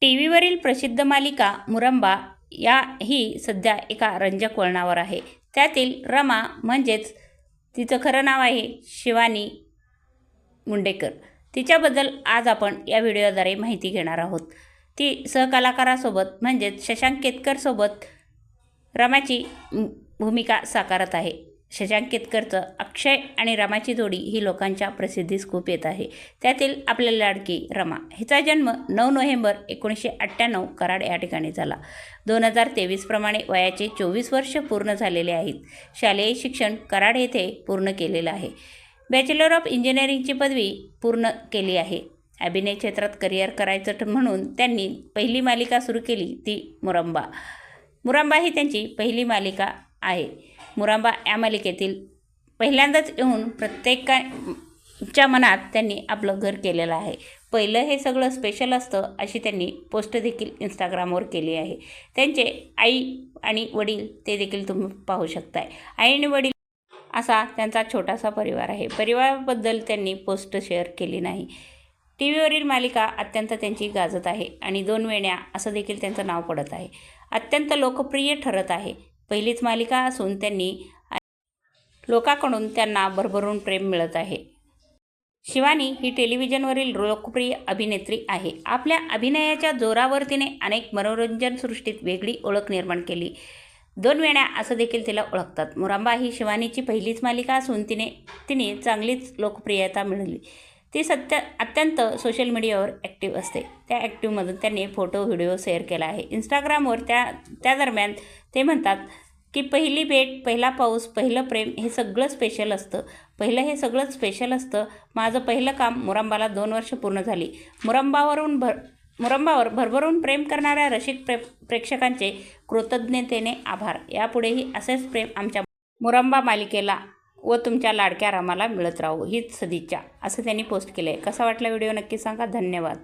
T व्हीवरील प्रसिद्ध मालिका मुरंबा या ही सध्या एका रंजक वळणावर आहे. त्यातील रमा म्हणजेच तिचं खरं नाव आहे शिवानी मुंडेकर. तिच्याबद्दल आज आपण या व्हिडिओद्वारे माहिती घेणार आहोत. ती सहकलाकारासोबत म्हणजेच शशांक केतकरसोबत रमाची भूमिका साकारत आहे. शशांक केतकरचं अक्षय आणि रमाची जोडी ही लोकांच्या प्रसिद्धीस खूप येत आहे. त्यातील आपल्या लाडकी रमा. हिचा जन्म नऊ नोव्हेंबर एकोणीसशे अठ्ठ्याण्णव कराड या ठिकाणी झाला. दोन हजार तेवीसप्रमाणे वयाचे चोवीस वर्ष पूर्ण झालेले आहेत. शालेय शिक्षण कराड येथे पूर्ण केलेलं आहे. बॅचलर ऑफ इंजिनिअरिंगची पदवी पूर्ण केली आहे. अभिनय क्षेत्रात करिअर करायचं म्हणून त्यांनी पहिली मालिका सुरू केली ती मुरंबा. मुरांबा ही त्यांची पहिली मालिका आहे. मुरांबा या मालिकेतील पहिल्यांदाच येऊन प्रत्येकाच्या मनात त्यांनी आपलं घर केलेलं आहे. पहिलं हे सगळं स्पेशल असतं अशी त्यांनी पोस्ट देखील इंस्टाग्रामवर केली आहे. त्यांचे आई आणि वडील ते देखील तुम्ही पाहू शकताय. आई आणि वडील असा त्यांचा छोटासा परिवार आहे. परिवाराबद्दल त्यांनी पोस्ट शेअर केली नाही. टी व्हीवरील मालिका अत्यंत त्यांची गाजत आहे आणि दोन वेण्या असं देखील त्यांचं नाव पडत आहे. अत्यंत लोकप्रिय ठरत आहे. पहिलीच मालिका असून त्यांनी लोकांकडून त्यांना भरभरून प्रेम मिळत आहे. शिवानी ही टेलिव्हिजनवरील लोकप्रिय अभिनेत्री आहे. आपल्या अभिनयाच्या जोरावर तिने अनेक मनोरंजन सृष्टीत वेगळी ओळख निर्माण केली. दोन वेण्या असं देखील तिला ओळखतात. मुरांबा ही शिवानीची पहिलीच मालिका असून तिने तिने चांगलीच लोकप्रियता मिळवली. ती सत्य अत्यंत सोशल मीडियावर ॲक्टिव्ह असते. त्या ॲक्टिव्हमधून त्यांनी फोटो व्हिडिओ शेअर केला आहे. इंस्टाग्रामवर त्या त्या दरम्यान ते म्हणतात की पहिली भेट पहिला पाऊस पहिलं प्रेम हे सगळं स्पेशल असतं. पहिलं हे सगळंच स्पेशल असतं. माझं पहिलं काम मुरंबाला दोन वर्ष पूर्ण झाली. मुरंबावरून भर मुरंबावर भरभरून प्रेम करणाऱ्या रसिक प्रे प्रेक्षकांचे कृतज्ञतेने आभार. यापुढेही असेच प्रेम आमच्या मुरंबा मालिकेला व तुमच्या लाडक्या रामाला मिळत राहू हीच सदिच्छा असं त्यांनी पोस्ट केलं आहे कसा वाटला व्हिडिओ नक्की सांगा. धन्यवाद.